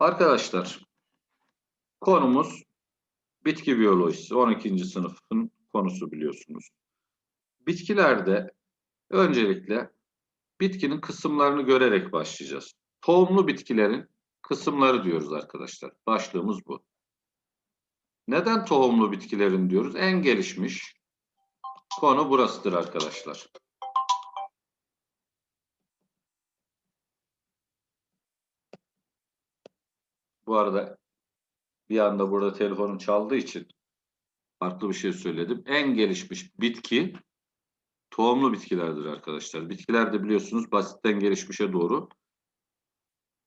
Arkadaşlar konumuz bitki biyolojisi 12. sınıfın konusu biliyorsunuz. Bitkilerde öncelikle bitkinin kısımlarını görerek başlayacağız. Tohumlu bitkilerin kısımları diyoruz arkadaşlar. Başlığımız bu. Neden tohumlu bitkilerin diyoruz? En gelişmiş konu burasıdır arkadaşlar. Bu arada bir anda burada telefonum çaldığı için farklı bir şey söyledim. En gelişmiş bitki tohumlu bitkilerdir arkadaşlar. Bitkiler de biliyorsunuz basitten gelişmişe doğru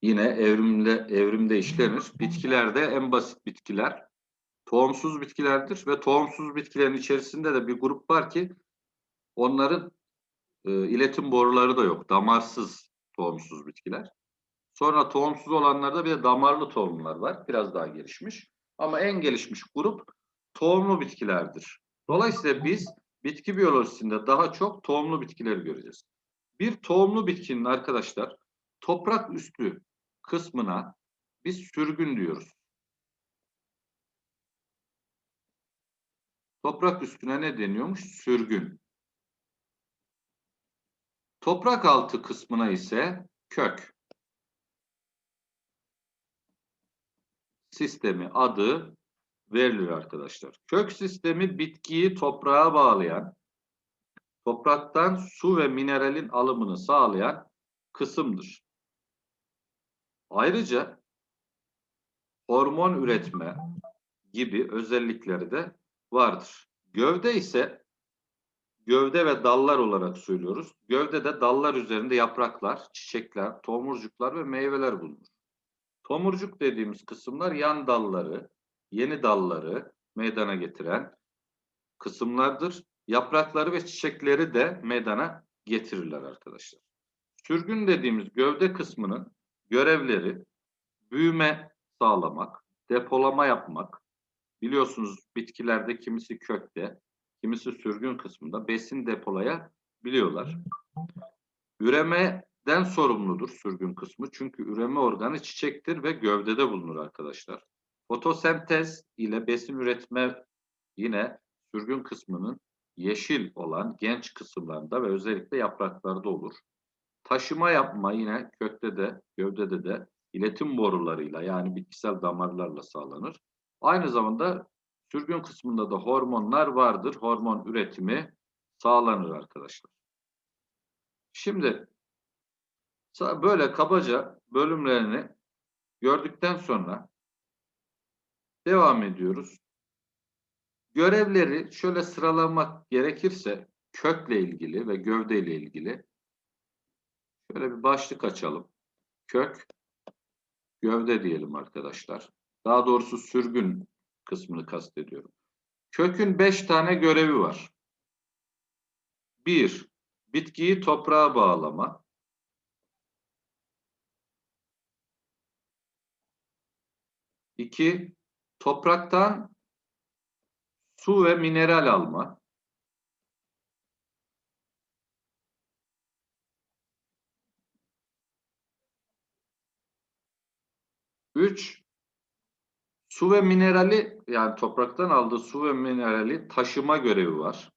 yine evrimde evrimde işlenir. Bitkilerde en basit bitkiler tohumsuz bitkilerdir ve tohumsuz bitkilerin içerisinde de bir grup var ki onların e, iletim boruları da yok. Damarsız tohumsuz bitkiler. Sonra tohumsuz olanlarda bir de damarlı tohumlar var. Biraz daha gelişmiş. Ama en gelişmiş grup tohumlu bitkilerdir. Dolayısıyla biz bitki biyolojisinde daha çok tohumlu bitkileri göreceğiz. Bir tohumlu bitkinin arkadaşlar toprak üstü kısmına biz sürgün diyoruz. Toprak üstüne ne deniyormuş? Sürgün. Toprak altı kısmına ise kök. Sistemi adı veriliyor arkadaşlar. Kök sistemi bitkiyi toprağa bağlayan, topraktan su ve mineralin alımını sağlayan kısımdır. Ayrıca hormon üretme gibi özellikleri de vardır. Gövde ise gövde ve dallar olarak söylüyoruz. Gövdede dallar üzerinde yapraklar, çiçekler, tomurcuklar ve meyveler bulunur. Tomurcuk dediğimiz kısımlar yan dalları, yeni dalları meydana getiren kısımlardır. Yaprakları ve çiçekleri de meydana getirirler arkadaşlar. Sürgün dediğimiz gövde kısmının görevleri büyüme sağlamak, depolama yapmak. Biliyorsunuz bitkilerde kimisi kökte, kimisi sürgün kısmında besin depolaya biliyorlar. Üreme den sorumludur sürgün kısmı. Çünkü üreme organı çiçektir ve gövdede bulunur arkadaşlar. Fotosentez ile besin üretme yine sürgün kısmının yeşil olan genç kısımlarında ve özellikle yapraklarda olur. Taşıma yapma yine kökte de gövdede de iletim borularıyla yani bitkisel damarlarla sağlanır. Aynı zamanda sürgün kısmında da hormonlar vardır. Hormon üretimi sağlanır arkadaşlar. Şimdi Böyle kabaca bölümlerini gördükten sonra devam ediyoruz. Görevleri şöyle sıralamak gerekirse kökle ilgili ve gövdeyle ilgili şöyle bir başlık açalım. Kök, gövde diyelim arkadaşlar. Daha doğrusu sürgün kısmını kastediyorum. Kökün beş tane görevi var. Bir, bitkiyi toprağa bağlama. 2. Topraktan su ve mineral alma. Üç, su ve minerali yani topraktan aldığı su ve minerali taşıma görevi var.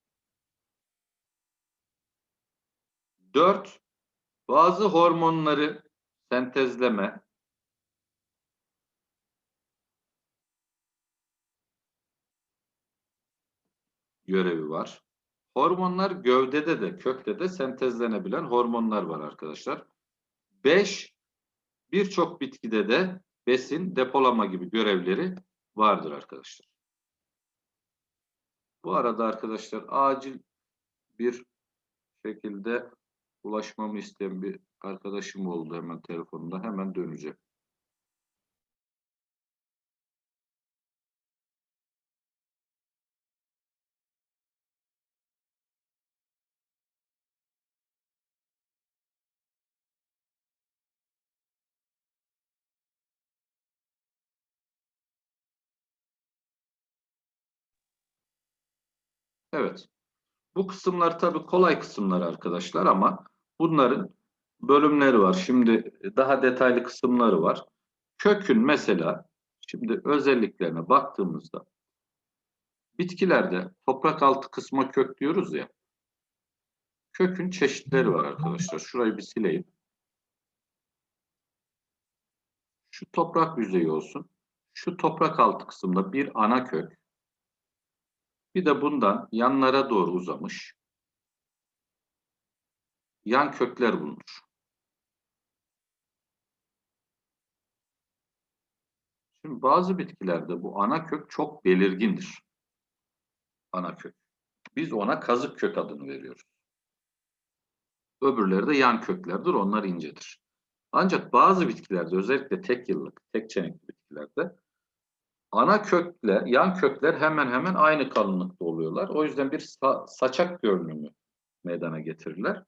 Dört, bazı hormonları sentezleme. Görevi var. Hormonlar gövdede de kökte de sentezlenebilen hormonlar var arkadaşlar. 5. Birçok bitkide de besin depolama gibi görevleri vardır arkadaşlar. Bu arada arkadaşlar acil bir şekilde ulaşmamı isteyen bir arkadaşım oldu hemen telefonunda. Hemen döneceğim. Evet. Bu kısımlar tabii kolay kısımlar arkadaşlar ama bunların bölümleri var. Şimdi daha detaylı kısımları var. Kökün mesela şimdi özelliklerine baktığımızda bitkilerde toprak altı kısma kök diyoruz ya. Kökün çeşitleri var arkadaşlar. Şurayı bir sileyim. Şu toprak yüzeyi olsun. Şu toprak altı kısımda bir ana kök. Bir de bundan yanlara doğru uzamış yan kökler bulunur. Şimdi bazı bitkilerde bu ana kök çok belirgindir. Ana kök. Biz ona kazık kök adını veriyoruz. Öbürleri de yan köklerdir. Onlar incedir. Ancak bazı bitkilerde özellikle tek yıllık, tek çenekli bitkilerde ana kökle yan kökler hemen hemen aynı kalınlıkta oluyorlar. O yüzden bir sa saçak görünümü meydana getirirler.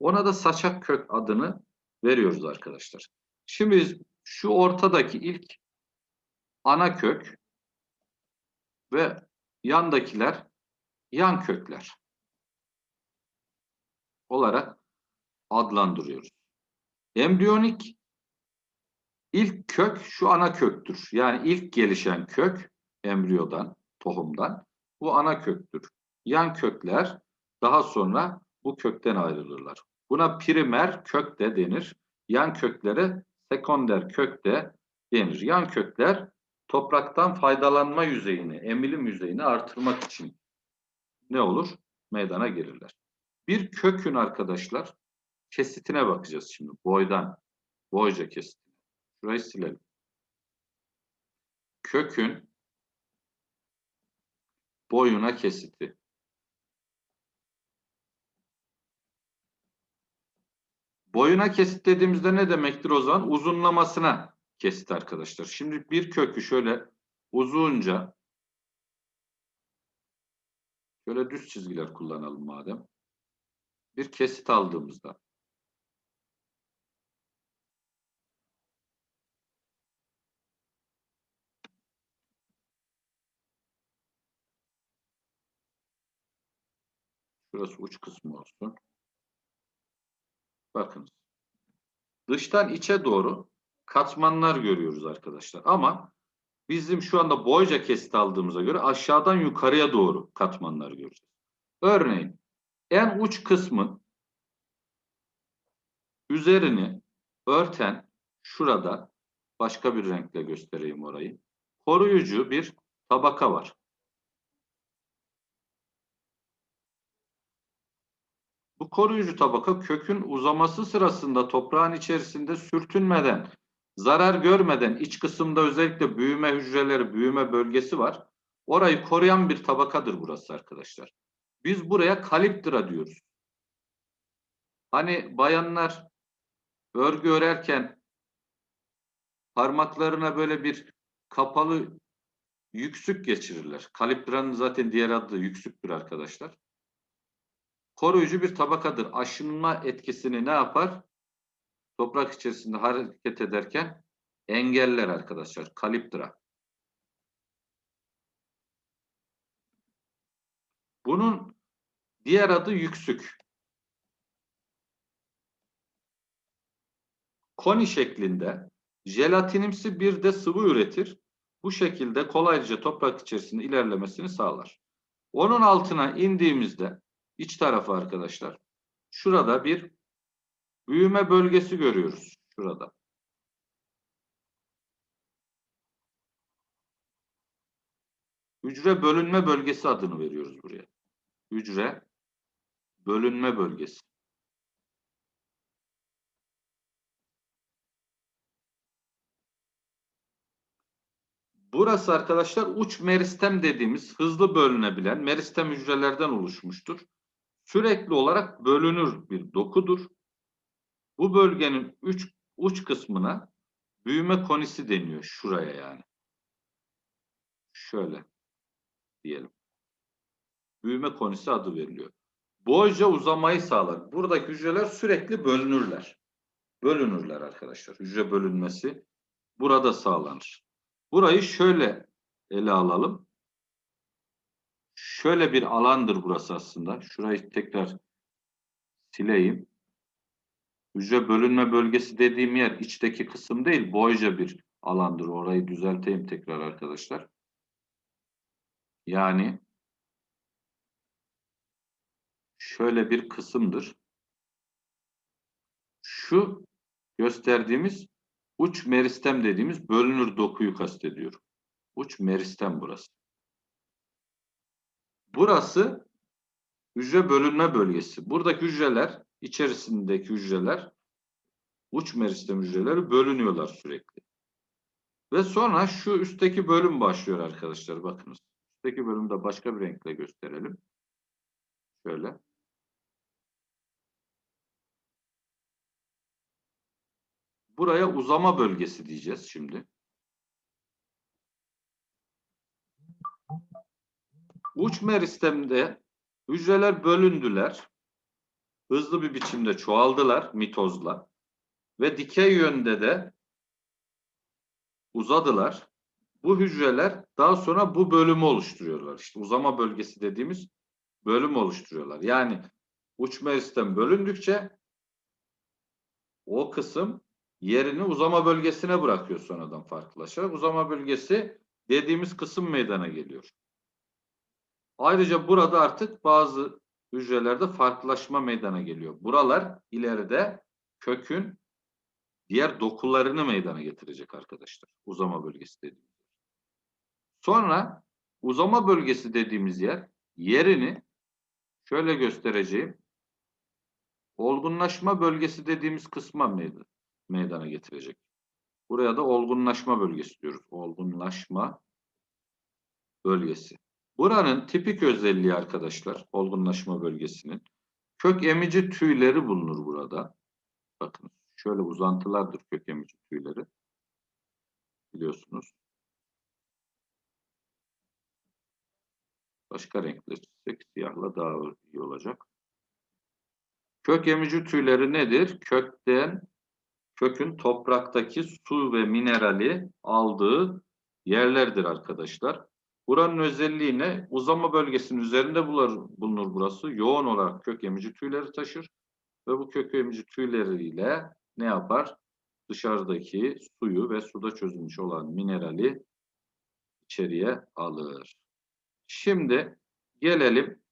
Ona da saçak kök adını veriyoruz arkadaşlar. Şimdi şu ortadaki ilk ana kök ve yandakiler yan kökler olarak adlandırıyoruz. Embriyonik ilk kök şu ana köktür. Yani ilk gelişen kök embriyodan, tohumdan bu ana köktür. Yan kökler daha sonra bu kökten ayrılırlar. Buna primer kök de denir. Yan köklere sekonder kök de denir. Yan kökler topraktan faydalanma yüzeyini, emilim yüzeyini artırmak için ne olur? Meydana gelirler. Bir kökün arkadaşlar kesitine bakacağız şimdi. Boydan, boyca kesitine. Şurayı silelim. Kökün boyuna kesiti. Boyuna kesit dediğimizde ne demektir o zaman? Uzunlamasına kesit arkadaşlar. Şimdi bir kökü şöyle uzunca şöyle düz çizgiler kullanalım madem. Bir kesit aldığımızda Şurası uç kısmı olsun. Bakınız. Dıştan içe doğru katmanlar görüyoruz arkadaşlar. Ama bizim şu anda boyca kesit aldığımıza göre aşağıdan yukarıya doğru katmanlar göreceğiz. Örneğin en uç kısmın üzerini örten şurada başka bir renkle göstereyim orayı. Koruyucu bir tabaka var. Koruyucu tabaka kökün uzaması sırasında toprağın içerisinde sürtünmeden, zarar görmeden iç kısımda özellikle büyüme hücreleri, büyüme bölgesi var. Orayı koruyan bir tabakadır burası arkadaşlar. Biz buraya kaliptra diyoruz. Hani bayanlar örgü örerken parmaklarına böyle bir kapalı yüksük geçirirler. Kaliptranın zaten diğer adı yüksüktür arkadaşlar koruyucu bir tabakadır. Aşınma etkisini ne yapar? Toprak içerisinde hareket ederken engeller arkadaşlar. Kaliptra. Bunun diğer adı yüksük. Koni şeklinde jelatinimsi bir de sıvı üretir. Bu şekilde kolayca toprak içerisinde ilerlemesini sağlar. Onun altına indiğimizde iç tarafı arkadaşlar. Şurada bir büyüme bölgesi görüyoruz. Şurada. Hücre bölünme bölgesi adını veriyoruz buraya. Hücre bölünme bölgesi. Burası arkadaşlar uç meristem dediğimiz hızlı bölünebilen meristem hücrelerden oluşmuştur sürekli olarak bölünür bir dokudur. Bu bölgenin üç, uç kısmına büyüme konisi deniyor. Şuraya yani. Şöyle diyelim. Büyüme konisi adı veriliyor. Boyca uzamayı sağlar. Buradaki hücreler sürekli bölünürler. Bölünürler arkadaşlar. Hücre bölünmesi burada sağlanır. Burayı şöyle ele alalım şöyle bir alandır burası aslında. Şurayı tekrar sileyim. Hücre bölünme bölgesi dediğim yer içteki kısım değil, boyca bir alandır. Orayı düzelteyim tekrar arkadaşlar. Yani şöyle bir kısımdır. Şu gösterdiğimiz uç meristem dediğimiz bölünür dokuyu kastediyorum. Uç meristem burası. Burası hücre bölünme bölgesi. Buradaki hücreler, içerisindeki hücreler, uç meristem hücreleri bölünüyorlar sürekli. Ve sonra şu üstteki bölüm başlıyor arkadaşlar. Bakınız. Üstteki bölümde başka bir renkle gösterelim. Şöyle. Buraya uzama bölgesi diyeceğiz şimdi. Uç meristemde hücreler bölündüler. Hızlı bir biçimde çoğaldılar mitozla. Ve dikey yönde de uzadılar. Bu hücreler daha sonra bu bölümü oluşturuyorlar. İşte uzama bölgesi dediğimiz bölüm oluşturuyorlar. Yani uç meristem bölündükçe o kısım yerini uzama bölgesine bırakıyor sonradan farklılaşarak. Uzama bölgesi dediğimiz kısım meydana geliyor. Ayrıca burada artık bazı hücrelerde farklılaşma meydana geliyor. Buralar ileride kökün diğer dokularını meydana getirecek arkadaşlar. Uzama bölgesi dediğimiz yer. Sonra uzama bölgesi dediğimiz yer yerini şöyle göstereceğim. Olgunlaşma bölgesi dediğimiz kısma meydana, getirecek. Buraya da olgunlaşma bölgesi diyoruz. Olgunlaşma bölgesi. Buranın tipik özelliği arkadaşlar, olgunlaşma bölgesinin kök emici tüyleri bulunur burada. Bakın şöyle uzantılardır kök emici tüyleri. Biliyorsunuz. Başka renkle çizsek siyahla daha iyi olacak. Kök emici tüyleri nedir? Kökten, kökün topraktaki su ve minerali aldığı yerlerdir arkadaşlar. Buranın özelliği ne? Uzama bölgesinin üzerinde bulunur burası. Yoğun olarak kök emici tüyleri taşır. Ve bu kök emici tüyleriyle ne yapar? Dışarıdaki suyu ve suda çözülmüş olan minerali içeriye alır. Şimdi gelelim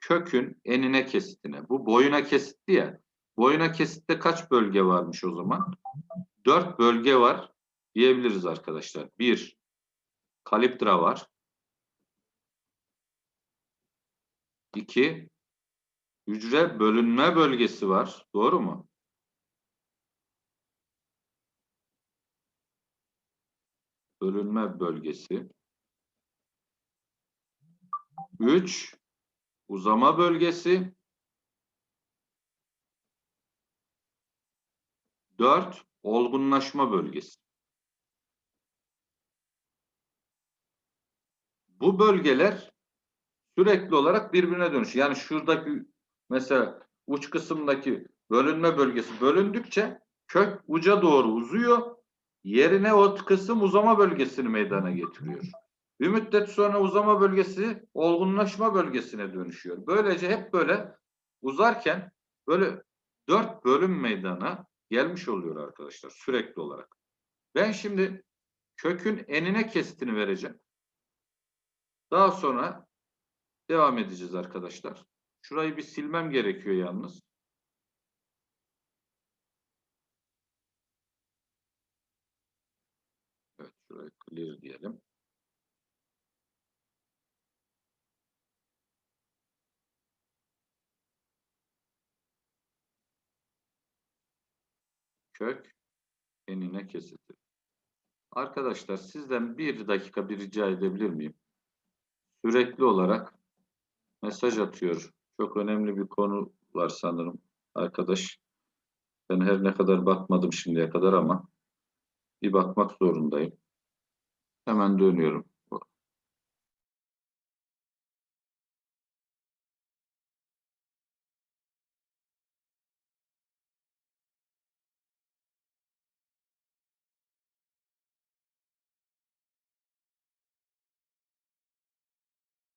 kökün enine kesitine. Bu boyuna kesitti ya. Boyuna kesitte kaç bölge varmış o zaman? Dört bölge var diyebiliriz arkadaşlar. Bir, kaliptra var. İki, hücre bölünme bölgesi var. Doğru mu? Bölünme bölgesi. Üç, uzama bölgesi. Dört, olgunlaşma bölgesi. Bu bölgeler sürekli olarak birbirine dönüşüyor. Yani şuradaki mesela uç kısımdaki bölünme bölgesi bölündükçe kök uca doğru uzuyor. Yerine o kısım uzama bölgesini meydana getiriyor. Bir müddet sonra uzama bölgesi olgunlaşma bölgesine dönüşüyor. Böylece hep böyle uzarken böyle dört bölüm meydana gelmiş oluyor arkadaşlar sürekli olarak. Ben şimdi kökün enine kesitini vereceğim. Daha sonra devam edeceğiz arkadaşlar. Şurayı bir silmem gerekiyor yalnız. Evet şurayı clear diyelim. Kök enine kesiti. Arkadaşlar sizden bir dakika bir rica edebilir miyim? Sürekli olarak mesaj atıyor. Çok önemli bir konu var sanırım arkadaş. Ben her ne kadar bakmadım şimdiye kadar ama bir bakmak zorundayım. Hemen dönüyorum.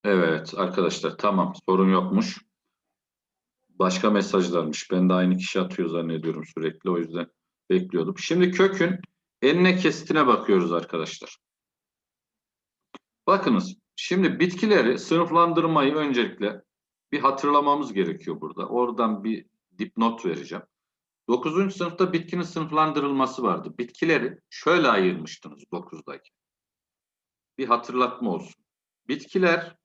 Evet arkadaşlar tamam sorun yokmuş. Başka mesajlarmış. Ben de aynı kişi atıyor zannediyorum sürekli. O yüzden bekliyordum. Şimdi kökün enine kesitine bakıyoruz arkadaşlar. Bakınız. Şimdi bitkileri sınıflandırmayı öncelikle bir hatırlamamız gerekiyor burada. Oradan bir dipnot vereceğim. 9. sınıfta bitkinin sınıflandırılması vardı. Bitkileri şöyle ayırmıştınız 9'daki. Bir hatırlatma olsun. Bitkiler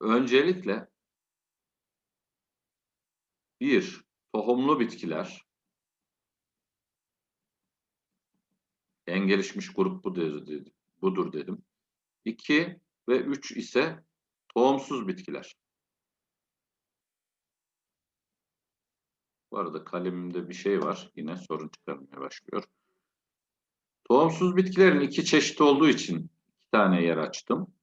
öncelikle bir tohumlu bitkiler en gelişmiş grup bu dedi, budur dedim. 2 ve 3 ise tohumsuz bitkiler. Bu arada kalemimde bir şey var. Yine sorun çıkarmaya başlıyor. Tohumsuz bitkilerin iki çeşit olduğu için iki tane yer açtım.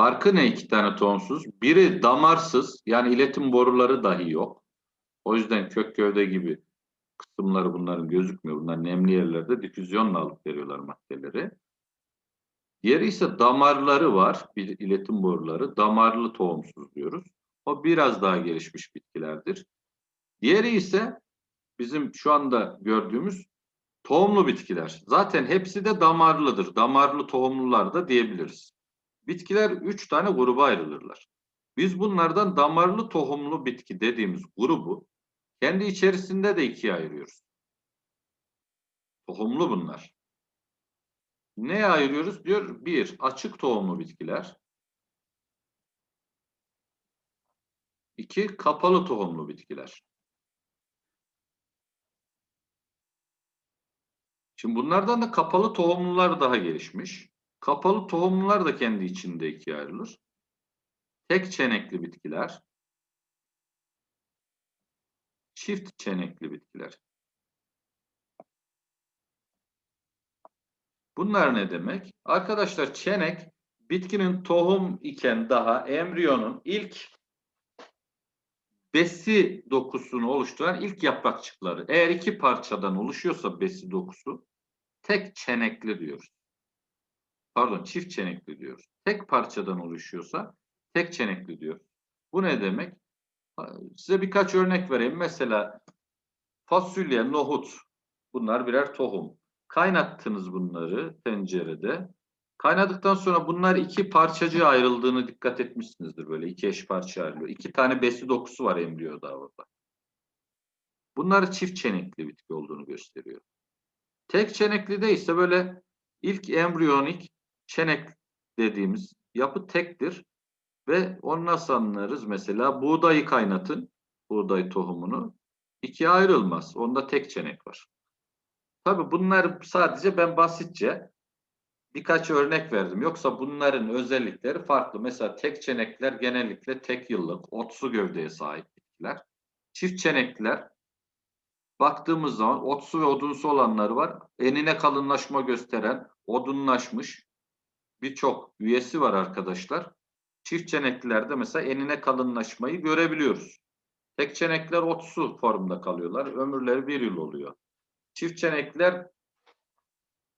Farkı ne iki tane tohumsuz? Biri damarsız yani iletim boruları dahi yok. O yüzden kök gövde gibi kısımları bunların gözükmüyor. Bunlar nemli yerlerde difüzyonla alıp veriyorlar maddeleri. Diğeri ise damarları var. Bir iletim boruları. Damarlı tohumsuz diyoruz. O biraz daha gelişmiş bitkilerdir. Diğeri ise bizim şu anda gördüğümüz tohumlu bitkiler. Zaten hepsi de damarlıdır. Damarlı tohumlular da diyebiliriz. Bitkiler üç tane gruba ayrılırlar. Biz bunlardan damarlı tohumlu bitki dediğimiz grubu kendi içerisinde de ikiye ayırıyoruz. Tohumlu bunlar. Neye ayırıyoruz? Diyor bir, açık tohumlu bitkiler. İki, kapalı tohumlu bitkiler. Şimdi bunlardan da kapalı tohumlular daha gelişmiş. Kapalı tohumlular da kendi içinde ikiye ayrılır. Tek çenekli bitkiler, çift çenekli bitkiler. Bunlar ne demek? Arkadaşlar çenek bitkinin tohum iken daha embriyonun ilk besi dokusunu oluşturan ilk yaprakçıkları. Eğer iki parçadan oluşuyorsa besi dokusu tek çenekli diyoruz. Pardon çift çenekli diyoruz. Tek parçadan oluşuyorsa tek çenekli diyoruz. Bu ne demek? Size birkaç örnek vereyim. Mesela fasulye, nohut bunlar birer tohum. Kaynattınız bunları tencerede. Kaynadıktan sonra bunlar iki parçacığa ayrıldığını dikkat etmişsinizdir. Böyle iki eş parça ayrılıyor. İki tane besi dokusu var embriyoda orada. Bunlar çift çenekli bitki olduğunu gösteriyor. Tek çenekli de ise böyle ilk embriyonik çenek dediğimiz yapı tektir. Ve onu nasıl anlarız? Mesela buğdayı kaynatın. Buğday tohumunu. ikiye ayrılmaz. Onda tek çenek var. Tabi bunlar sadece ben basitçe birkaç örnek verdim. Yoksa bunların özellikleri farklı. Mesela tek çenekler genellikle tek yıllık otsu gövdeye sahip bitkiler. Çift çenekler baktığımız zaman otsu ve odunsu olanları var. Enine kalınlaşma gösteren, odunlaşmış birçok üyesi var arkadaşlar. Çift çeneklilerde mesela enine kalınlaşmayı görebiliyoruz. Tek çenekler otsu formda kalıyorlar. Ömürleri bir yıl oluyor. Çift çenekler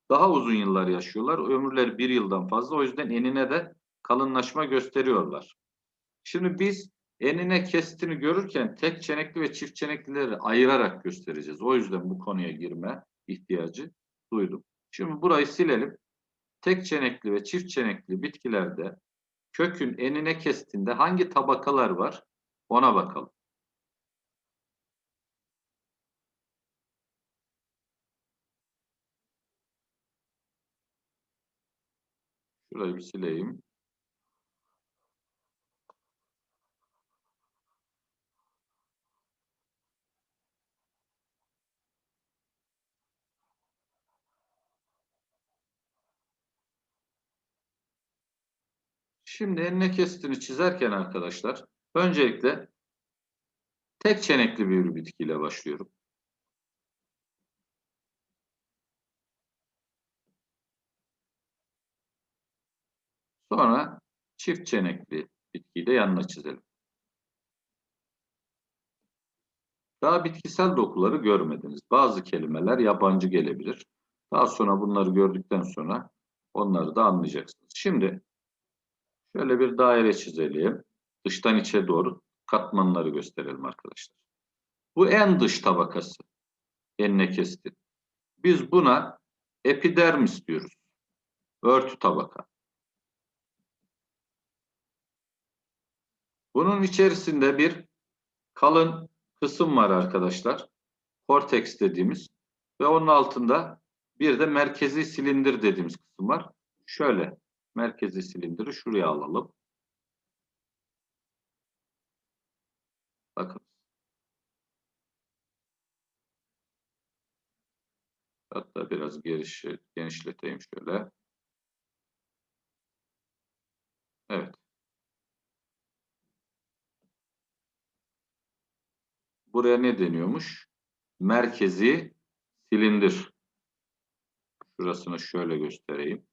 daha uzun yıllar yaşıyorlar. Ömürleri bir yıldan fazla. O yüzden enine de kalınlaşma gösteriyorlar. Şimdi biz enine kestini görürken tek çenekli ve çift çeneklileri ayırarak göstereceğiz. O yüzden bu konuya girme ihtiyacı duydum. Şimdi burayı silelim. Tek çenekli ve çift çenekli bitkilerde kökün enine kestiğinde hangi tabakalar var ona bakalım. Şurayı bir sileyim. Şimdi enine kestini çizerken arkadaşlar öncelikle tek çenekli bir bitkiyle başlıyorum. Sonra çift çenekli bitkiyi de yanına çizelim. Daha bitkisel dokuları görmediniz. Bazı kelimeler yabancı gelebilir. Daha sonra bunları gördükten sonra onları da anlayacaksınız. Şimdi Şöyle bir daire çizelim. Dıştan içe doğru katmanları gösterelim arkadaşlar. Bu en dış tabakası. Enine kesti. Biz buna epidermis diyoruz. Örtü tabaka. Bunun içerisinde bir kalın kısım var arkadaşlar. Korteks dediğimiz ve onun altında bir de merkezi silindir dediğimiz kısım var. Şöyle merkezi silindiri şuraya alalım. Bakın. Hatta biraz geniş, genişleteyim şöyle. Evet. Buraya ne deniyormuş? Merkezi silindir. Şurasını şöyle göstereyim.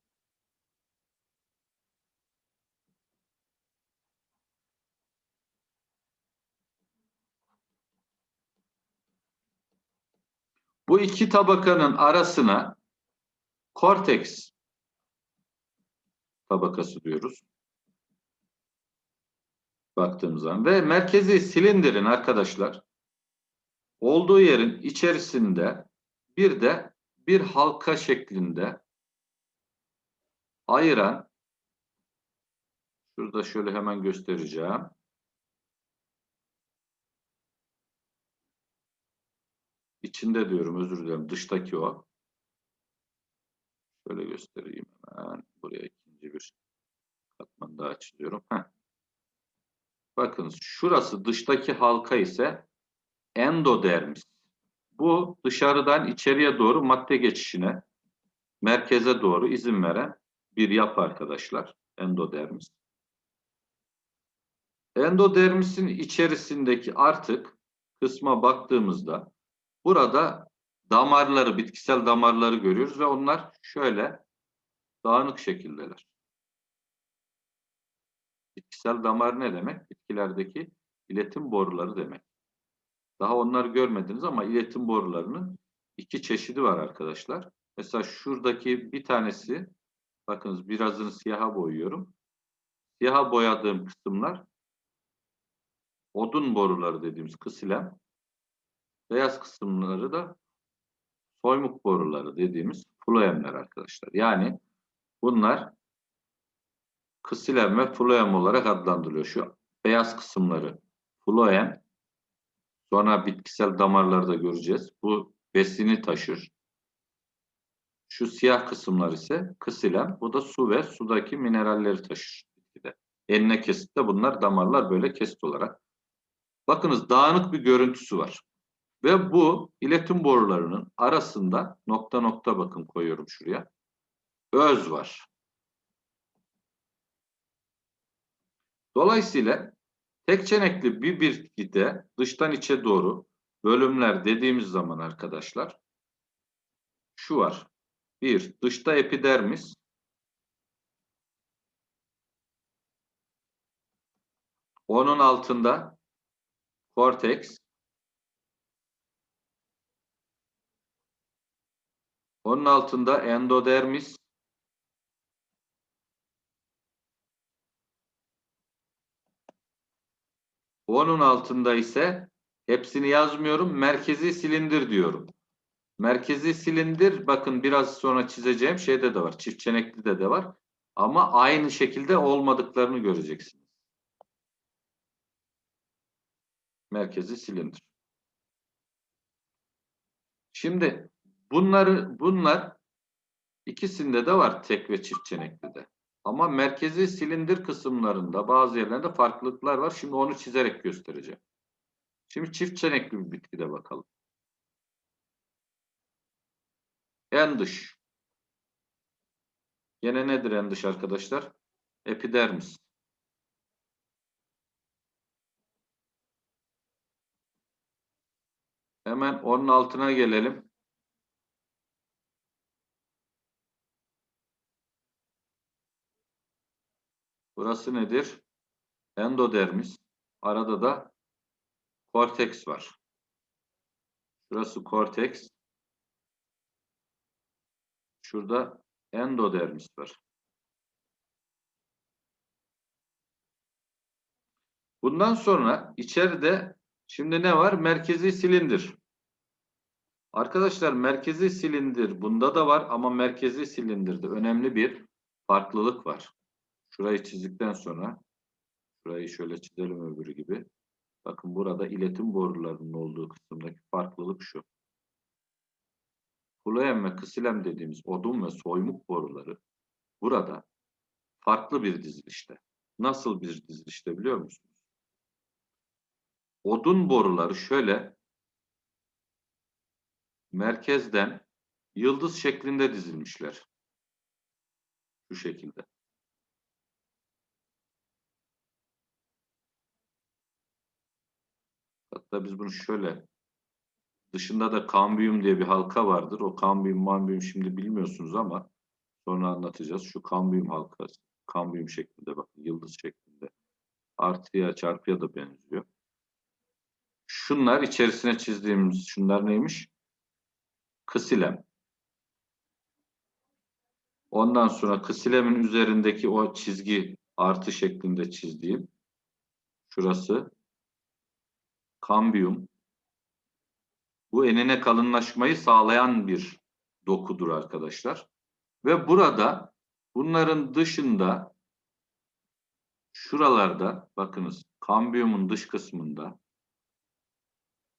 Bu iki tabakanın arasına korteks tabakası diyoruz. Baktığımız zaman ve merkezi silindirin arkadaşlar olduğu yerin içerisinde bir de bir halka şeklinde ayıran şurada şöyle hemen göstereceğim. İçinde diyorum özür dilerim dıştaki o. Şöyle göstereyim hemen. Buraya ikinci bir katman daha çiziyorum. Heh. Bakınız şurası dıştaki halka ise endodermis. Bu dışarıdan içeriye doğru madde geçişine merkeze doğru izin veren bir yapı arkadaşlar. Endodermis. Endodermisin içerisindeki artık kısma baktığımızda burada damarları, bitkisel damarları görüyoruz ve onlar şöyle dağınık şekildeler. Bitkisel damar ne demek? Bitkilerdeki iletim boruları demek. Daha onları görmediniz ama iletim borularının iki çeşidi var arkadaşlar. Mesela şuradaki bir tanesi, bakınız birazını siyaha boyuyorum. Siyaha boyadığım kısımlar odun boruları dediğimiz kısilem. Beyaz kısımları da soymuk boruları dediğimiz floemler arkadaşlar. Yani bunlar kısilem ve floem olarak adlandırılıyor. Şu beyaz kısımları floem, sonra bitkisel damarları da göreceğiz. Bu besini taşır. Şu siyah kısımlar ise kısilem. Bu da su ve sudaki mineralleri taşır. Enine kesit de bunlar damarlar böyle kesit olarak. Bakınız dağınık bir görüntüsü var. Ve bu iletim borularının arasında nokta nokta bakın koyuyorum şuraya. Öz var. Dolayısıyla tek çenekli bir bitkide dıştan içe doğru bölümler dediğimiz zaman arkadaşlar şu var. Bir, dışta epidermis. Onun altında korteks. Onun altında endodermis. Onun altında ise hepsini yazmıyorum. Merkezi silindir diyorum. Merkezi silindir bakın biraz sonra çizeceğim şeyde de var. Çift çenekli de de var. Ama aynı şekilde olmadıklarını göreceksiniz. Merkezi silindir. Şimdi bunları bunlar ikisinde de var tek ve çift çenekli de. Ama merkezi silindir kısımlarında bazı yerlerde farklılıklar var. Şimdi onu çizerek göstereceğim. Şimdi çift çenekli bir bitkide bakalım. En dış. Yine nedir en dış arkadaşlar? Epidermis. Hemen onun altına gelelim. Burası nedir? Endodermis. Arada da korteks var. Şurası korteks. Şurada endodermis var. Bundan sonra içeride şimdi ne var? Merkezi silindir. Arkadaşlar merkezi silindir bunda da var ama merkezi silindirde önemli bir farklılık var. Şurayı çizdikten sonra şurayı şöyle çizelim öbürü gibi. Bakın burada iletim borularının olduğu kısımdaki farklılık şu. Fuloem ve kısilem dediğimiz odun ve soymuk boruları burada farklı bir dizilişte. Nasıl bir dizilişte biliyor musunuz? Odun boruları şöyle merkezden yıldız şeklinde dizilmişler. Şu şekilde. Hatta biz bunu şöyle dışında da kambiyum diye bir halka vardır. O kambiyum mambiyum şimdi bilmiyorsunuz ama sonra anlatacağız. Şu kambiyum halkası. Kambiyum şeklinde bakın yıldız şeklinde. Artıya çarpıya da benziyor. Şunlar içerisine çizdiğimiz şunlar neymiş? Kısilem. Ondan sonra kısilemin üzerindeki o çizgi artı şeklinde çizdiğim şurası kambiyum. Bu enine kalınlaşmayı sağlayan bir dokudur arkadaşlar. Ve burada bunların dışında şuralarda bakınız kambiyumun dış kısmında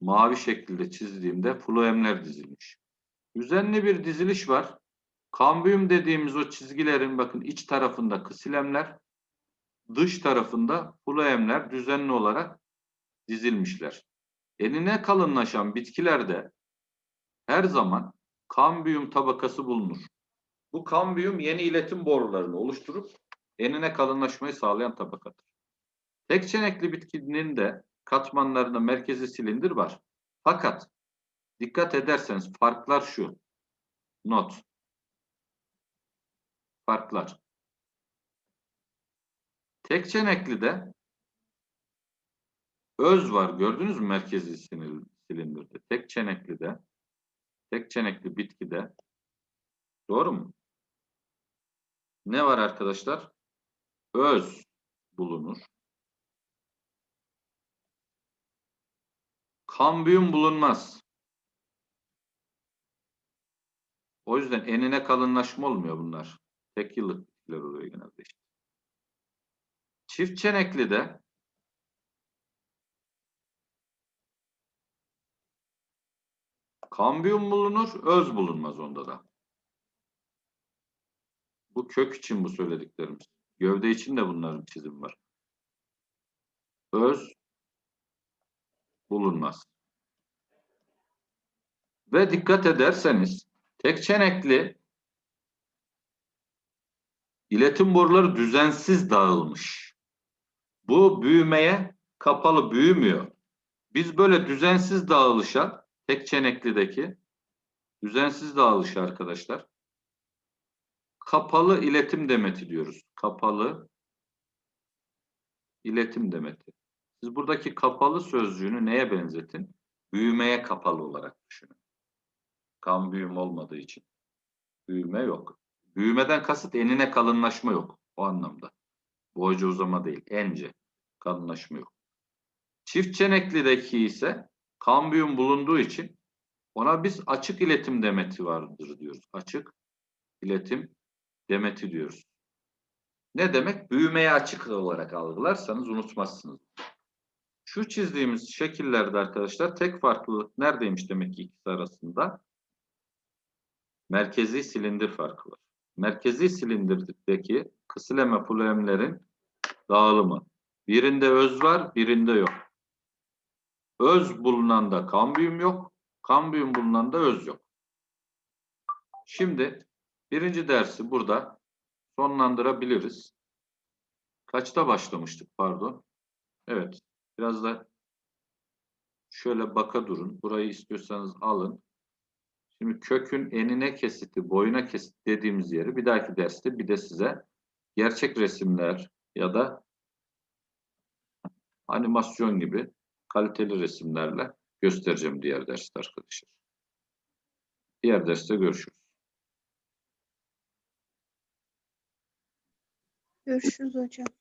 mavi şekilde çizdiğimde floemler dizilmiş. Düzenli bir diziliş var. Kambiyum dediğimiz o çizgilerin bakın iç tarafında kısilemler, dış tarafında floemler düzenli olarak dizilmişler. Enine kalınlaşan bitkilerde her zaman kambiyum tabakası bulunur. Bu kambiyum yeni iletim borularını oluşturup enine kalınlaşmayı sağlayan tabakadır. Tek çenekli bitkinin de katmanlarında merkezi silindir var. Fakat dikkat ederseniz farklar şu. Not. Farklar. Tek çenekli de öz var. Gördünüz mü merkezi sinir- silindirde? Tek çenekli de tek çenekli bitkide doğru mu? Ne var arkadaşlar? Öz bulunur. Kambiyum bulunmaz. O yüzden enine kalınlaşma olmuyor bunlar. Tek yıllık oluyor genelde işte. Çift çenekli de kambiyum bulunur, öz bulunmaz onda da. Bu kök için bu söylediklerimiz. Gövde için de bunların çizimi var. Öz bulunmaz. Ve dikkat ederseniz tek çenekli iletim boruları düzensiz dağılmış. Bu büyümeye kapalı büyümüyor. Biz böyle düzensiz dağılışa tek çeneklideki düzensiz dağılış arkadaşlar kapalı iletim demeti diyoruz. Kapalı iletim demeti. Siz buradaki kapalı sözcüğünü neye benzetin? Büyümeye kapalı olarak düşünün. Kan büyüm olmadığı için. Büyüme yok. Büyümeden kasıt enine kalınlaşma yok. O anlamda. Boyca uzama değil. Ence. Kalınlaşma yok. Çift çeneklideki ise kambiyum bulunduğu için ona biz açık iletim demeti vardır diyoruz. Açık iletim demeti diyoruz. Ne demek? Büyümeye açık olarak algılarsanız unutmazsınız. Şu çizdiğimiz şekillerde arkadaşlar tek farklılık neredeymiş demek ki ikisi arasında? Merkezi silindir farkı var. Merkezi silindirdeki kısileme fulemlerin dağılımı. Birinde öz var, birinde yok. Öz bulunanda kambiyum yok, kambiyum bulunanda öz yok. Şimdi birinci dersi burada sonlandırabiliriz. Kaçta başlamıştık pardon? Evet. Biraz da şöyle baka durun. Burayı istiyorsanız alın. Şimdi kökün enine kesiti, boyuna kesit dediğimiz yeri bir dahaki derste bir de size gerçek resimler ya da animasyon gibi kaliteli resimlerle göstereceğim diğer derste arkadaşlar. Diğer derste görüşürüz. Görüşürüz hocam.